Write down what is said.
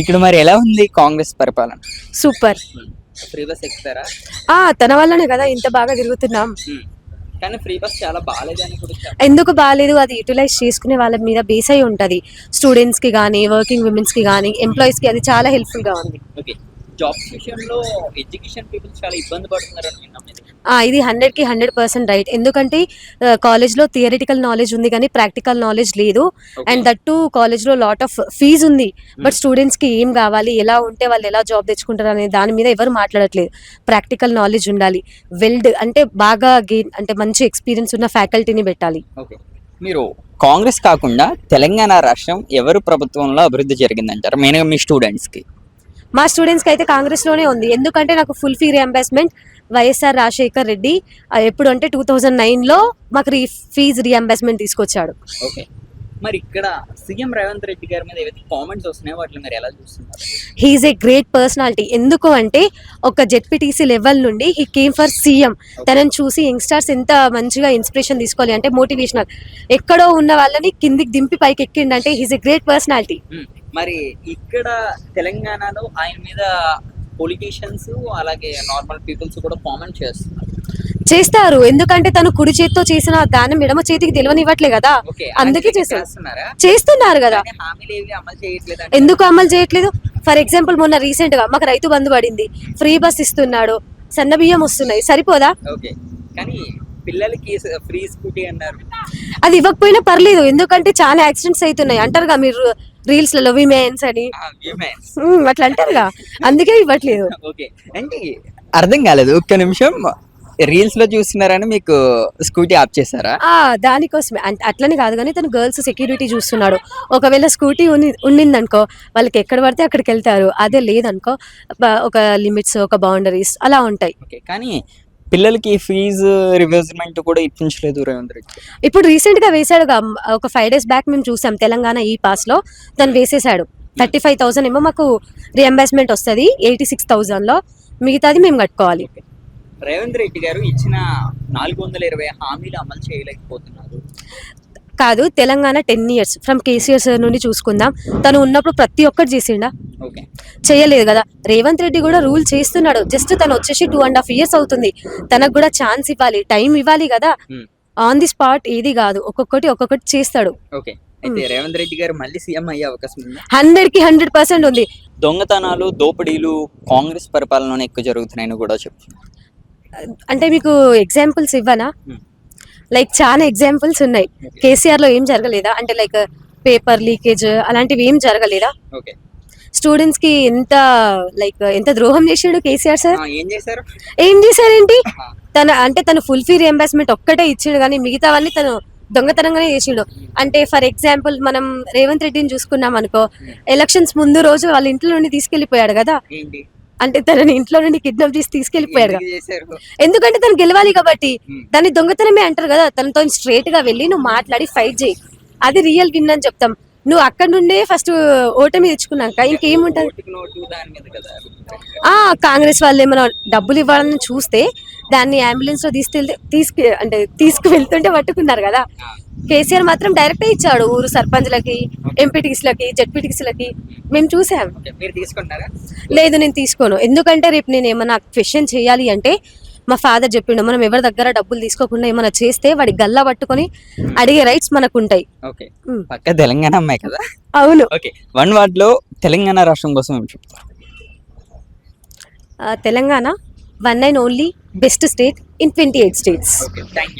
ఇక్కడ మరి ఎలా ఉంది కాంగ్రెస్ పరిపాలన? సూపర్. ఫ్రీ బస్ ఎక్కుతారా? ఆ తన వల్లనే కదా ఇంత బాగా తిరుగుతున్నాం. కానీ ఫ్రీ బస్ చాలా కూడా చెప్పారు. ఎందుకు బాగాలేదు? అది యూటిలైజ్ చేసుకునే వాళ్ళ మీద బేస్ అయి ఉంటుంది. స్టూడెంట్స్కి కానీ వర్కింగ్ విమెన్స్కి కానీ ఎంప్లాయీస్కి అది చాలా హెల్ప్ఫుల్గా ఉంది. ఓకే జాబ్స్ విషయంలో ఎడ్యుకేషన్ పీపుల్ చాలా ఇబ్బంది పడుతున్నారని విన్నాం. ఇది ఇది హండ్రెడ్కి హండ్రెడ్ పర్సెంట్ రైట్. ఎందుకంటే కాలేజ్లో థియరిటికల్ నాలెడ్జ్ ఉంది కానీ ప్రాక్టికల్ నాలెడ్జ్ లేదు. అండ్ దట్ టు కాలేజ్లో లాట్ ఆఫ్ ఫీజ్ ఉంది బట్ స్టూడెంట్స్కి ఏం కావాలి ఎలా ఉంటే వాళ్ళు ఎలా జాబ్ తెచ్చుకుంటారు అనే దాని మీద ఎవరు మాట్లాడట్లేదు. ప్రాక్టికల్ నాలెడ్జ్ ఉండాలి. వెల్డ్ అంటే బాగా గెయిన్ అంటే మంచి ఎక్స్పీరియన్స్ ఉన్న ఫ్యాకల్టీని పెట్టాలి. మీరు కాంగ్రెస్ కాకుండా తెలంగాణ రాష్ట్రం ఎవరు ప్రభుత్వంలో అభివృద్ధి జరిగిందంటారు? మెయిన్గా మీ స్టూడెంట్స్కి మా స్టూడెంట్స్కి అయితే కాంగ్రెస్లోనే ఉంది. ఎందుకంటే నాకు full fee reimbursement YSR Rajasekhar Reddy ఎప్పుడు అంటే టూ థౌజండ్ నైన్లో మాకు రీ ఫీజు రియంబర్స్మెంట్ తీసుకొచ్చాడు. ఓకే మరి ఇక్కడ సీఎం రేవంత్ రెడ్డి గారి మీద ఏవైతే కామెంట్స్ వస్తున్నాయో వాటిని మీరు ఎలా చూస్తున్నారు? హీఈస్ ఏ గ్రేట్ పర్సనాలిటీ ఎందుకు అంటే ఒక జెడ్పీటీసీ లెవెల్ నుండి హీ కేమ్ ఫర్ సీఎం తనని చూసి యంగ్స్టర్స్ ఎంత మంచిగా ఇన్స్పిరేషన్ తీసుకోవాలి అంటే మోటివేషనల్ ఎక్కడో ఉన్న వాళ్ళని కిందికి దింపి పైకి ఎక్కిండంటే హీస్ ఏ గ్రేట్ పర్సనాలిటీ. మరి ఇక్కడ తెలంగాణలో ఆయన మీద పొలిటీషియన్స్ అలాగే నార్మల్ పీపుల్స్ కూడా కామెంట్ చేస్తున్నారు. చేస్తారు. ఎందుకంటే తను కుడి చేతితో చేసిన దానం ఎడమ చేతికి తెలియనివ్వట్లే కదా. అందుకే. చేస్తున్నారా? చేస్తున్నారు కదా. ఎందుకు అమలు చేయట్లేదు? ఫర్ ఎగ్జాంపుల్ మొన్న రీసెంట్గా మాకు రైతు బంధు పడింది. ఫ్రీ బస్ ఇస్తున్నాడు. సన్న బియ్యం వస్తున్నాయి. సరిపోదా? ఓకే. కానీ పిల్లలకి ఫ్రీ స్కూటీ అన్నారు. అది ఇవ్వకపోయినా పర్లేదు. ఎందుకంటే చాలా యాక్సిడెంట్స్ అవుతున్నాయి. అంటారుగా మీరు. రీల్స్లలో విమెన్స్. అని అట్లా అంటారుగా. అందుకే ఇవ్వట్లేదు. ఓకే. అంటే అర్థం కాలేదు. ఒక్క నిమిషం. రీల్స్లో చూస్తున్నారని మీకు స్కూటీ ఆఫ్ చేశారా? ఆ దానికోసమే. అంటే అట్లని కాదు కానీ తను గర్ల్స్ సెక్యూరిటీ చూస్తున్నాడు. ఒకవేళ స్కూటీ ఉండిందనుకో వాళ్ళకి ఎక్కడ పడితే అక్కడికి వెళ్తారు. అదే లేదనుకో ఒక లిమిట్స్ ఒక బౌండరీస్ అలా ఉంటాయి. కానీ పిల్లలకి ఫీజు రివర్స్మెంట్ కూడా ఇప్పించలేదు రేవంత్ రెడ్డి. ఇప్పుడు రీసెంట్గా వేసాడు ఒక ఫైవ్ డేస్ బ్యాక్ మేము చూసాం తెలంగాణ ఈ పాస్లో. తను వేసేసాడు థర్టీ ఫైవ్ థౌసండ్ ఏమో మాకు రియంబర్స్మెంట్ వస్తుంది ఎయిటీ సిక్స్ థౌసండ్లో. మిగతాది మేము కట్టుకోవాలి. రేవంత్ రెడ్డి గారు ఇచ్చిన నాలుగు వందల ఇరవై హామీలు అమలు చేయలేకపోతున్నారు. కాదు Telangana ten years from KCR sir నుండి చూసుకుందాం. తను ఉన్నప్పుడు ప్రతి ఒక్కటి చేసిండా? చేయలేదు కదా. రేవంత్ రెడ్డి కూడా రూల్ చేస్తున్నాడు. జస్ట్ తను వచ్చేసి టూ అండ్ హాఫ్ ఇయర్స్ అవుతుంది. తనకు కూడా ఛాన్స్ ఇవ్వాలి టైం ఇవ్వాలి కదా. Hmm. ఆన్ ది స్పాట్ ఏది కాదు. ఒక్కొక్కటి ఒక్కొక్కటి చేస్తాడు. ఓకే అయితే రేవంత్ రెడ్డి గారు మళ్ళీ సీఎం అయ్యే అవకాశం ఉందా? హండ్రెడ్కి హండ్రెడ్ పర్సెంట్ ఉంది. దొంగతనాలు దోపిడీలు కాంగ్రెస్ పరిపాలనలోనే ఎక్కువ జరుగుతున్నాయని కూడా చెప్తున్నారు. అంటే మీకు ఎగ్జాంపుల్స్ ఇవ్వనా? Hmm. లైక్ చాలా ఎగ్జాంపుల్స్ ఉన్నాయి. కేసీఆర్లో ఏం జరగలేదా? అంటే లైక్ పేపర్ లీకేజ్ అలాంటివి ఏం జరగలేదా? ఓకే స్టూడెంట్స్కి ఎంత లైక్ ఎంత ద్రోహం చేసాడు కేసీఆర్ సార్? ఏం చేశారు? ఏం చేశారేంటి? తన అంటే తను ఫుల్ ఫీ రియంబర్స్మెంట్ ఒక్కటే ఇచ్చాడు కానీ మిగతావన్నీ తను దొంగతనంగానే చేసిండు. అంటే ఫర్ ఎగ్జాంపుల్ మనం రేవంత్ రెడ్డిని చూసుకున్నాం అనుకో ఎలక్షన్స్ ముందు రోజు వాళ్ళ ఇంట్లో నుండి తీసుకెళ్ళిపోయాడు కదా? ఏంటి? అంటే తనని ఇంట్లో నుండి కిడ్నాప్ చేసి తీసుకెళ్ళిపోయాడు కదా? ఎందుకంటే తను గెలవాలి కాబట్టి Hmm. దాన్ని దొంగతనమే అంటారు కదా? తనతో స్ట్రేట్గా వెళ్ళి నువ్వు మాట్లాడి ఫైట్ చేయి. అది రియల్ విన్ అని చెప్తాం. నువ్వు అక్కడ నుండే ఫస్ట్ ఓటమి తెచ్చుకున్నాక ఇంకేముంటది? కాంగ్రెస్ వాళ్ళు ఏమైనా డబ్బులు ఇవ్వాలని చూస్తే దాన్ని అంబులెన్స్లో తీసుకెళ్తే తీసుకు అంటే తీసుకువెళ్తుంటే పట్టుకున్నారు కదా. కేసీఆర్ మాత్రం డైరెక్ట్ ఇచ్చాడు ఊరు సర్పంచ్లకి ఎంపీటీసీలకి జెడ్పీటీసీలకి. మేము చూసాం. లేదు నేను తీసుకోను. ఎందుకంటే రేపు నేను ఏమైనా క్వశ్చన్ చేయాలి అంటే మా ఫాదర్ చెప్పిండు మనం ఎవరి దగ్గర డబ్బులు తీసుకోకుండా ఏమైనా చేస్తే వాడి గల్లా పట్టుకొని అడిగే రైట్స్ మనకు ఉంటాయి ఓకే. మ్. పక్క తెలంగాణ అమ్మాయి కదా? అవును. ఓకే. వన్ వర్డ్లో తెలంగాణ రాష్ట్రం కోసం ఏం చెప్తారు Telangana one and only best state in twenty eight states thank you